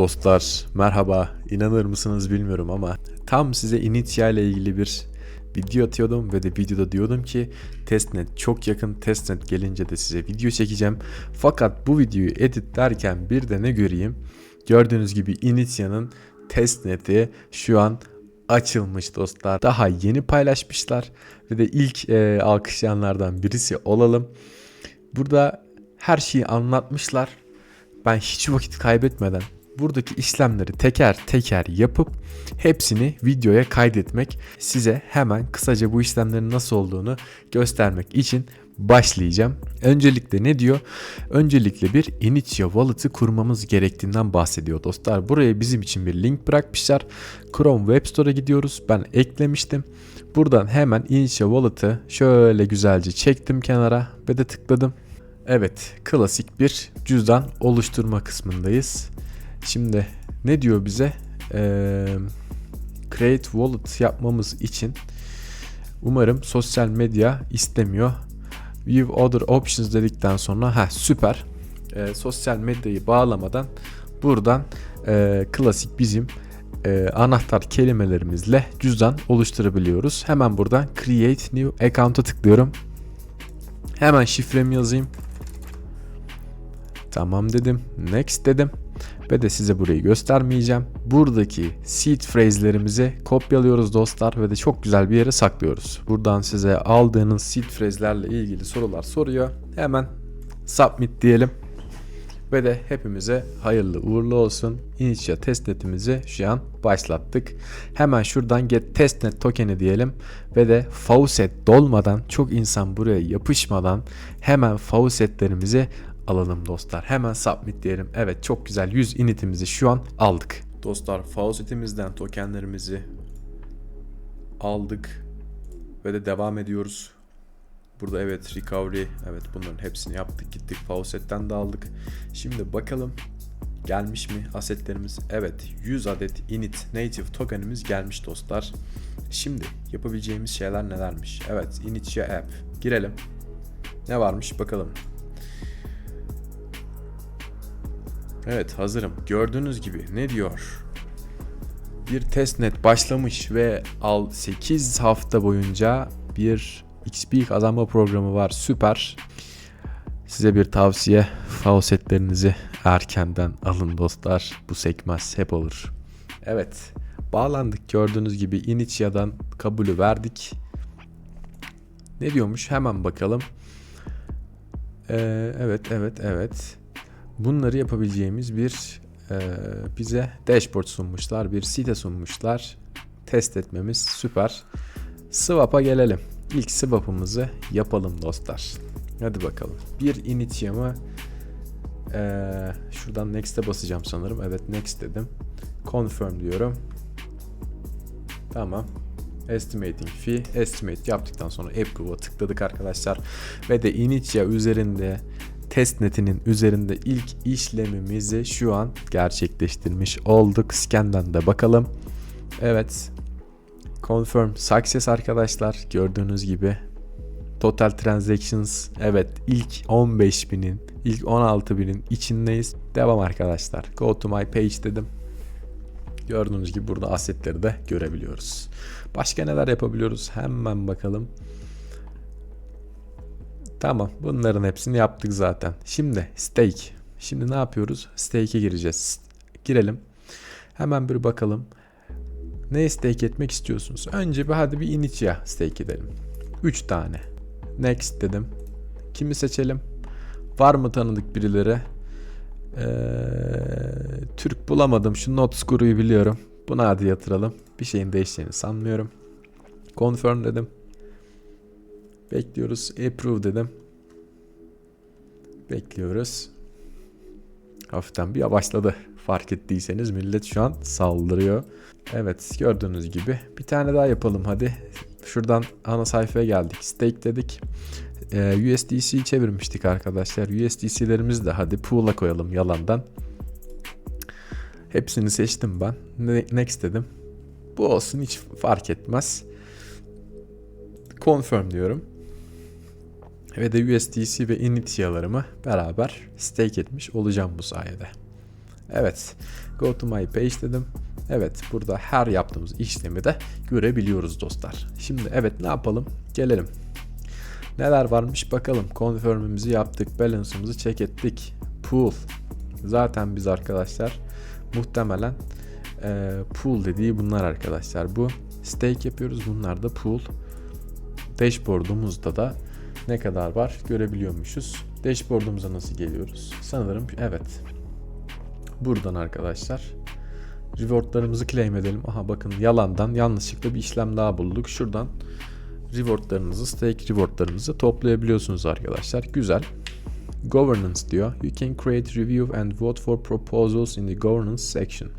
Dostlar merhaba inanır mısınız bilmiyorum ama tam size Initya ile ilgili bir video atıyordum ve de videoda diyordum ki testnet çok yakın testnet gelince de size video çekeceğim. Fakat bu videoyu editlerken bir de ne göreyim gördüğünüz gibi Initya'nın testneti şu an açılmış dostlar. Daha yeni paylaşmışlar ve de ilk e, alkışlayanlardan birisi olalım. Burada her şeyi anlatmışlar. Ben hiç vakit kaybetmeden buradaki işlemleri teker teker yapıp hepsini videoya kaydetmek size hemen kısaca bu işlemlerin nasıl olduğunu göstermek için başlayacağım. Öncelikle ne diyor? Öncelikle bir Initio Wallet'ı kurmamız gerektiğinden bahsediyor dostlar. Buraya bizim için bir link bırakmışlar. Chrome Web Store'a gidiyoruz. Ben eklemiştim. Buradan hemen Initio Wallet'ı şöyle güzelce çektim kenara ve de tıkladım. Evet, klasik bir cüzdan oluşturma kısmındayız. Şimdi ne diyor bize? Ee, create wallet yapmamız için umarım sosyal medya istemiyor. View other options dedikten sonra ha süper. Ee, sosyal medyayı bağlamadan buradan e, klasik bizim e, anahtar kelimelerimizle cüzdan oluşturabiliyoruz. Hemen buradan create new account'a tıklıyorum. Hemen şifremi yazayım. Tamam dedim. Next dedim. Ve de size burayı göstermeyeceğim. Buradaki seed phrase'lerimizi kopyalıyoruz dostlar ve de çok güzel bir yere saklıyoruz. Buradan size aldığınız seed phrase'lerle ilgili sorular soruyor. Hemen submit diyelim. Ve de hepimize hayırlı uğurlu olsun. Initya testnetimizi şu an başlattık. Hemen şuradan get testnet token'i diyelim. Ve de faucet dolmadan çok insan buraya yapışmadan hemen faucetlerimizi alalım dostlar. Hemen submit diyelim. Evet çok güzel 100 initimizi şu an aldık. Dostlar faucetimizden tokenlerimizi aldık. Ve de devam ediyoruz. Burada evet recovery evet bunların hepsini yaptık gittik faucetten de aldık. Şimdi bakalım gelmiş mi asetlerimiz? Evet 100 adet init native tokenimiz gelmiş dostlar. Şimdi yapabileceğimiz şeyler nelermiş? Evet initya app girelim. Ne varmış bakalım. Evet hazırım. Gördüğünüz gibi ne diyor? Bir testnet başlamış ve al 8 hafta boyunca bir XP kazanma programı var. Süper. Size bir tavsiye. Faucetlerinizi erkenden alın dostlar. Bu sekmez. Hep olur. Evet. Bağlandık gördüğünüz gibi Initya'dan kabulü verdik. Ne diyormuş? Hemen bakalım. Ee, evet, evet, evet. Bunları yapabileceğimiz bir e, bize dashboard sunmuşlar. Bir site sunmuşlar. Test etmemiz süper. Swap'a gelelim. İlk swap'ımızı yapalım dostlar. Hadi bakalım. Bir Initya'mı e, şuradan next'e basacağım sanırım. Evet next dedim. Confirm diyorum. Tamam. Estimating fee. Estimate yaptıktan sonra approve'a tıkladık arkadaşlar. Ve de Initya üzerinde testnetinin üzerinde ilk işlemimizi şu an gerçekleştirmiş olduk. Scan'dan da bakalım. Evet. Confirm success arkadaşlar. Gördüğünüz gibi Total Transactions evet ilk 15.000'in ilk 16.000'in içindeyiz. Devam arkadaşlar. Go to my page dedim. Gördüğünüz gibi burada asetleri de görebiliyoruz. Başka neler yapabiliyoruz? Hemen bakalım. Tamam bunların hepsini yaptık zaten. Şimdi stake. Şimdi ne yapıyoruz? Stake'e gireceğiz. Girelim. Hemen bir bakalım. Ne stake etmek istiyorsunuz? Önce bir hadi bir Initya stake edelim. 3 tane. Next dedim. Kimi seçelim? Var mı tanıdık birileri? Ee, Türk bulamadım. Şu Notes grubu biliyorum. Buna hadi yatıralım. Bir şeyin değişeceğini sanmıyorum. Confirm dedim. Bekliyoruz. Approve dedim. Bekliyoruz. Hafiften bir yavaşladı. Fark ettiyseniz millet şu an saldırıyor. Evet gördüğünüz gibi. Bir tane daha yapalım hadi. Şuradan ana sayfaya geldik. Stake dedik. Ee, USDC çevirmiştik arkadaşlar. USDC'lerimizi de hadi pool'a koyalım yalandan. Hepsini seçtim ben. Next dedim. Bu olsun hiç fark etmez. Confirm diyorum ve de USDC ve Initya'larımı beraber stake etmiş olacağım bu sayede. Evet. Go to my page dedim. Evet burada her yaptığımız işlemi de görebiliyoruz dostlar. Şimdi evet ne yapalım? Gelelim. Neler varmış bakalım. Confirm'imizi yaptık. Balance'ımızı check ettik. Pool. Zaten biz arkadaşlar muhtemelen e, pool dediği bunlar arkadaşlar. Bu stake yapıyoruz. Bunlar da pool. Dashboard'umuzda da ne kadar var görebiliyormuşuz. Dashboard'umuza nasıl geliyoruz? Sanırım evet. Buradan arkadaşlar rewardlarımızı claim edelim. Aha bakın yalandan yanlışlıkla bir işlem daha bulduk. Şuradan rewardlarınızı, stake rewardlarınızı toplayabiliyorsunuz arkadaşlar. Güzel. Governance diyor. You can create review and vote for proposals in the governance section.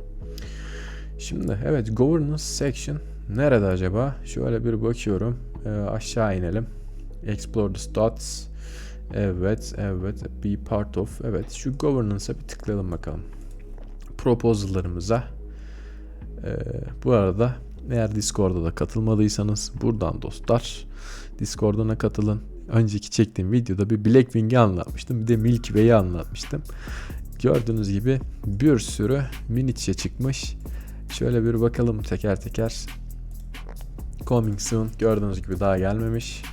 Şimdi evet governance section nerede acaba? Şöyle bir bakıyorum. Ee, aşağı inelim. Explore the stats. Evet, evet. Be part of. Evet, şu governance'a bir tıklayalım bakalım. Proposal'larımıza. Ee, bu arada eğer Discord'a da katılmadıysanız buradan dostlar Discord'una katılın. Önceki çektiğim videoda bir Blackwing'i anlatmıştım. Bir de Milky Way'i anlatmıştım. Gördüğünüz gibi bir sürü miniçe çıkmış. Şöyle bir bakalım teker teker. Coming soon gördüğünüz gibi daha gelmemiş.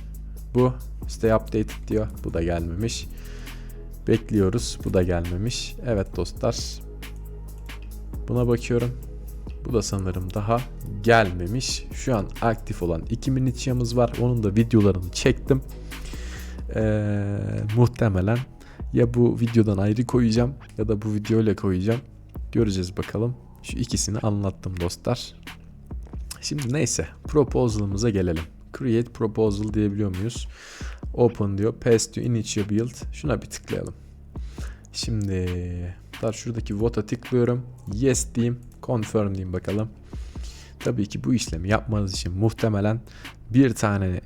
Bu stay updated diyor. Bu da gelmemiş. Bekliyoruz. Bu da gelmemiş. Evet dostlar. Buna bakıyorum. Bu da sanırım daha gelmemiş. Şu an aktif olan 2 miniçyamız var. Onun da videolarını çektim. Ee, muhtemelen ya bu videodan ayrı koyacağım ya da bu videoyla koyacağım. Göreceğiz bakalım. Şu ikisini anlattım dostlar. Şimdi neyse proposal'ımıza gelelim. Create proposal diyebiliyor muyuz? Open diyor. Pass to initial build. Şuna bir tıklayalım. Şimdi dar şuradaki vote'a tıklıyorum. Yes diyeyim. Confirm diyeyim bakalım. Tabii ki bu işlemi yapmanız için muhtemelen bir tane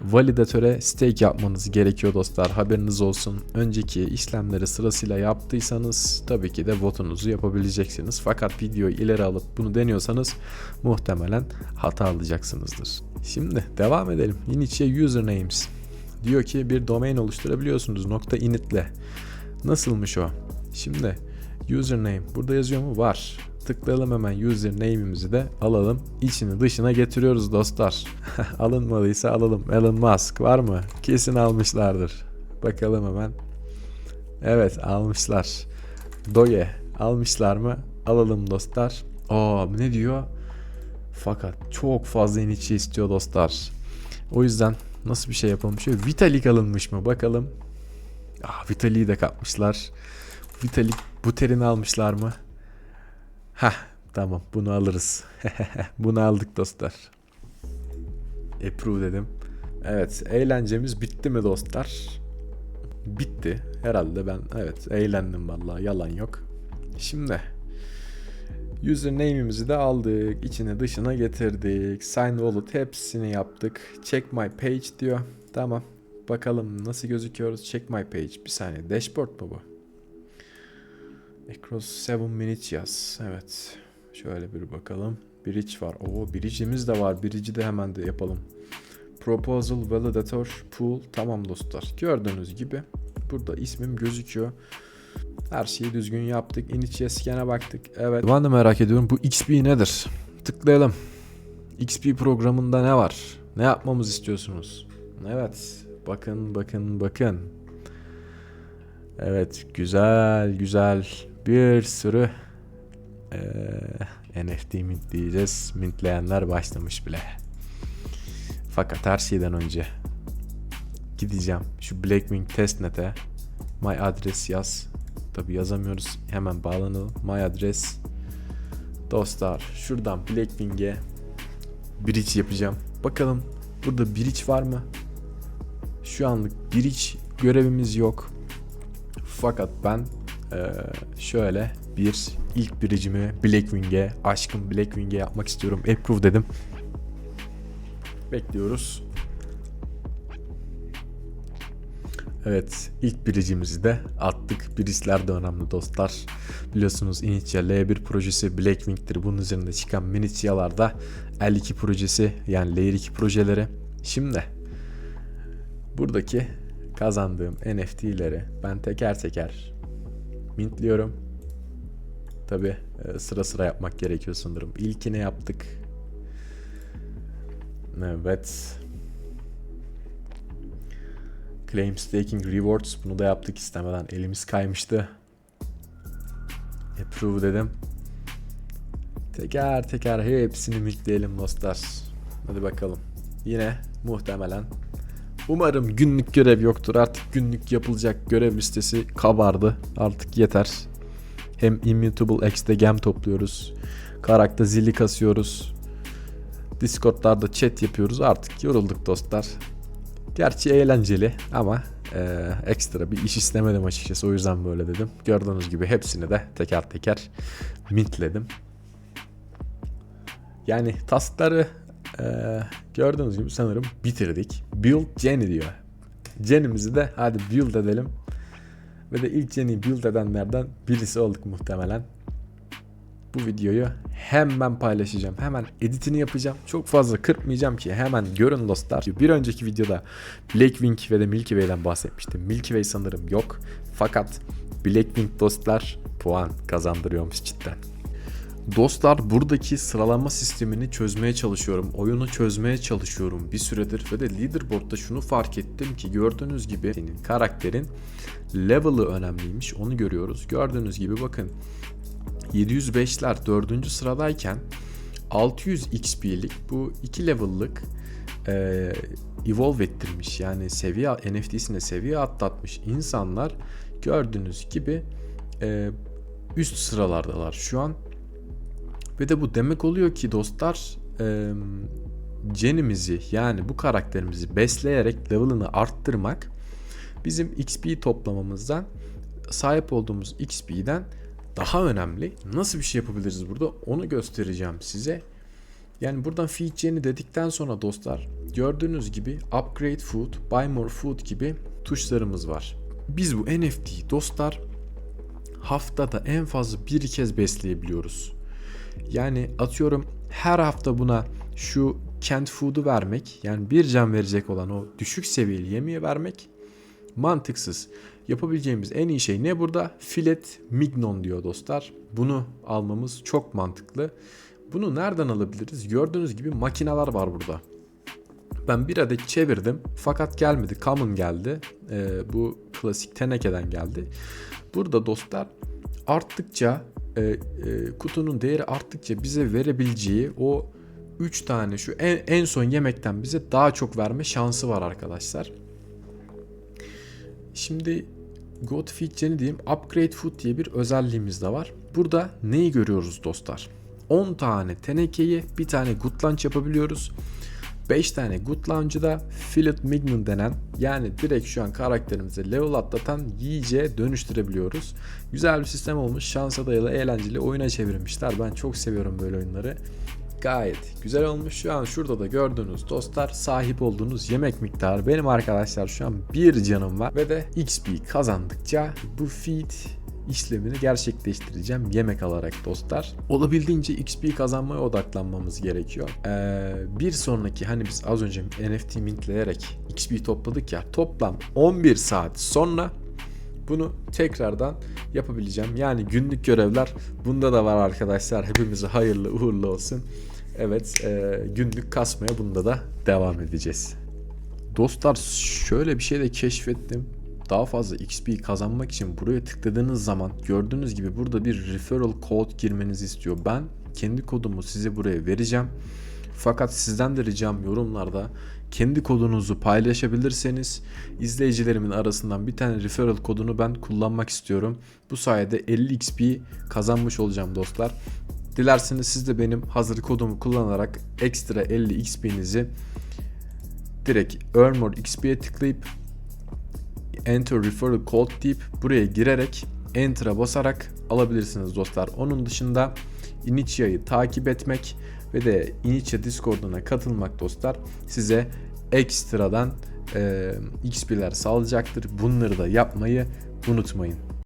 validatöre stake yapmanız gerekiyor dostlar. Haberiniz olsun. Önceki işlemleri sırasıyla yaptıysanız tabii ki de votunuzu yapabileceksiniz. Fakat videoyu ileri alıp bunu deniyorsanız muhtemelen hata alacaksınızdır. Şimdi devam edelim. Init'e usernames. Diyor ki bir domain oluşturabiliyorsunuz nokta .init'le. Nasılmış o? Şimdi username burada yazıyor mu? Var. Tıklayalım hemen username'imizi de alalım. İçini dışına getiriyoruz dostlar. Alınmadıysa alalım. Elon Musk var mı? Kesin almışlardır. Bakalım hemen. Evet almışlar. Doge almışlar mı? Alalım dostlar. Aa ne diyor? Fakat çok fazla iniçi istiyor dostlar. O yüzden nasıl bir şey yapalım? Şöyle Vitalik alınmış mı? Bakalım. Ah Vitalik'i de kapmışlar. Vitalik Buterin almışlar mı? Heh tamam bunu alırız. bunu aldık dostlar. Approve dedim. Evet eğlencemiz bitti mi dostlar? Bitti. Herhalde ben evet eğlendim vallahi yalan yok. Şimdi username'imizi de aldık. içine dışına getirdik. Sign wallet hepsini yaptık. Check my page diyor. Tamam. Bakalım nasıl gözüküyoruz. Check my page. Bir saniye. Dashboard mu bu? Across 7 minutes yaz. Evet. Şöyle bir bakalım. Bridge var. Oo bridge'imiz de var. Bridge'i de hemen de yapalım. Proposal Validator Pool. Tamam dostlar. Gördüğünüz gibi burada ismim gözüküyor. Her şeyi düzgün yaptık. Initçe scan'e baktık. Evet. Ben de merak ediyorum. Bu XP nedir? Tıklayalım. XP programında ne var? Ne yapmamız istiyorsunuz? Evet. Bakın bakın bakın. Evet güzel güzel bir sürü ee, NFT mint diyeceğiz. Mintleyenler başlamış bile. Fakat her şeyden önce gideceğim şu Blackwing testnet'e my adres yaz. Tabi yazamıyoruz. Hemen bağlanalım. My adres dostlar şuradan Blackwing'e bridge yapacağım. Bakalım burada bridge var mı? Şu anlık bridge görevimiz yok. Fakat ben e, şöyle bir ilk biricimi Blackwing'e, aşkım Blackwing'e yapmak istiyorum. Approve dedim. Bekliyoruz. Evet ilk biricimizi de attık. Birisler de önemli dostlar. Biliyorsunuz Initia L1 projesi Blackwing'tir. Bunun üzerinde çıkan Minitia'larda L2 projesi yani Layer 2 projeleri. Şimdi buradaki kazandığım NFT'leri ben teker teker mintliyorum. Tabi sıra sıra yapmak gerekiyor sanırım. İlkini yaptık. Evet. Claim Staking Rewards. Bunu da yaptık istemeden. Elimiz kaymıştı. Approve dedim. Teker teker hepsini mülkleyelim dostlar. Hadi bakalım. Yine muhtemelen. Umarım günlük görev yoktur. Artık günlük yapılacak görev listesi kabardı. Artık yeter. Hem Immutable X'de gem topluyoruz. Karakta zili kasıyoruz. Discord'larda chat yapıyoruz. Artık yorulduk dostlar. Gerçi eğlenceli ama e, ekstra bir iş istemedim açıkçası. O yüzden böyle dedim. Gördüğünüz gibi hepsini de teker teker mintledim. Yani taskları e, gördüğünüz gibi sanırım bitirdik. Build Jenny diyor. Jenny'mizi de hadi build edelim. Ve de ilk Jenny'i build edenlerden birisi olduk muhtemelen. Bu videoyu hemen paylaşacağım. Hemen editini yapacağım. Çok fazla kırpmayacağım ki hemen görün dostlar. Bir önceki videoda Blackwing ve de Milky Way'den bahsetmiştim. Milky Way sanırım yok. Fakat Blackwing dostlar puan kazandırıyormuş cidden. Dostlar buradaki sıralama sistemini çözmeye çalışıyorum. Oyunu çözmeye çalışıyorum bir süredir ve de leaderboard'da şunu fark ettim ki gördüğünüz gibi senin karakterin level'ı önemliymiş. Onu görüyoruz. Gördüğünüz gibi bakın 705'ler 4. sıradayken 600 XP'lik bu 2 level'lık e, evolve ettirmiş. Yani seviye NFT'sine seviye atlatmış insanlar gördüğünüz gibi e, üst sıralardalar şu an. Ve de bu demek oluyor ki dostlar e, Jenny'mizi yani bu karakterimizi besleyerek level'ını arttırmak bizim XP toplamamızdan sahip olduğumuz XP'den daha önemli. Nasıl bir şey yapabiliriz burada onu göstereceğim size. Yani buradan feed Jenny dedikten sonra dostlar gördüğünüz gibi upgrade food, buy more food gibi tuşlarımız var. Biz bu NFT dostlar haftada en fazla bir kez besleyebiliyoruz. Yani atıyorum her hafta buna şu kent food'u vermek yani bir can verecek olan o düşük seviyeli yemeği vermek mantıksız. Yapabileceğimiz en iyi şey ne burada? Filet mignon diyor dostlar. Bunu almamız çok mantıklı. Bunu nereden alabiliriz? Gördüğünüz gibi makineler var burada. Ben bir adet çevirdim fakat gelmedi. Common geldi. Ee, bu klasik tenekeden geldi. Burada dostlar arttıkça e, e, kutunun değeri arttıkça bize verebileceği o 3 tane şu en, en son yemekten bize daha çok verme şansı var arkadaşlar. Şimdi God Feed diyeyim Upgrade Food diye bir özelliğimiz de var. Burada neyi görüyoruz dostlar? 10 tane tenekeyi bir tane good lunch yapabiliyoruz. 5 tane good lunch'ı da fillet mignon denen yani direkt şu an karakterimize level atlatan yiyeceğe dönüştürebiliyoruz. Güzel bir sistem olmuş. Şansa dayalı eğlenceli oyuna çevirmişler. Ben çok seviyorum böyle oyunları gayet güzel olmuş. Şu an şurada da gördüğünüz dostlar sahip olduğunuz yemek miktarı. Benim arkadaşlar şu an bir canım var ve de XP kazandıkça bu feed işlemini gerçekleştireceğim yemek alarak dostlar. Olabildiğince XP kazanmaya odaklanmamız gerekiyor. Ee, bir sonraki hani biz az önce NFT mintleyerek XP topladık ya toplam 11 saat sonra bunu tekrardan yapabileceğim. Yani günlük görevler bunda da var arkadaşlar. Hepimize hayırlı uğurlu olsun. Evet e, günlük kasmaya bunda da devam edeceğiz. Dostlar şöyle bir şey de keşfettim. Daha fazla XP kazanmak için buraya tıkladığınız zaman gördüğünüz gibi burada bir referral code girmenizi istiyor. Ben kendi kodumu size buraya vereceğim. Fakat sizden de ricam yorumlarda kendi kodunuzu paylaşabilirseniz izleyicilerimin arasından bir tane referral kodunu ben kullanmak istiyorum. Bu sayede 50 XP kazanmış olacağım dostlar. Dilerseniz siz de benim hazır kodumu kullanarak ekstra 50 XP'nizi direkt Earn More XP'ye tıklayıp Enter Referral Code deyip buraya girerek Enter'a basarak alabilirsiniz dostlar. Onun dışında Initia'yı takip etmek ve de Initia Discord'una katılmak dostlar size ekstradan e, XP'ler sağlayacaktır. Bunları da yapmayı unutmayın.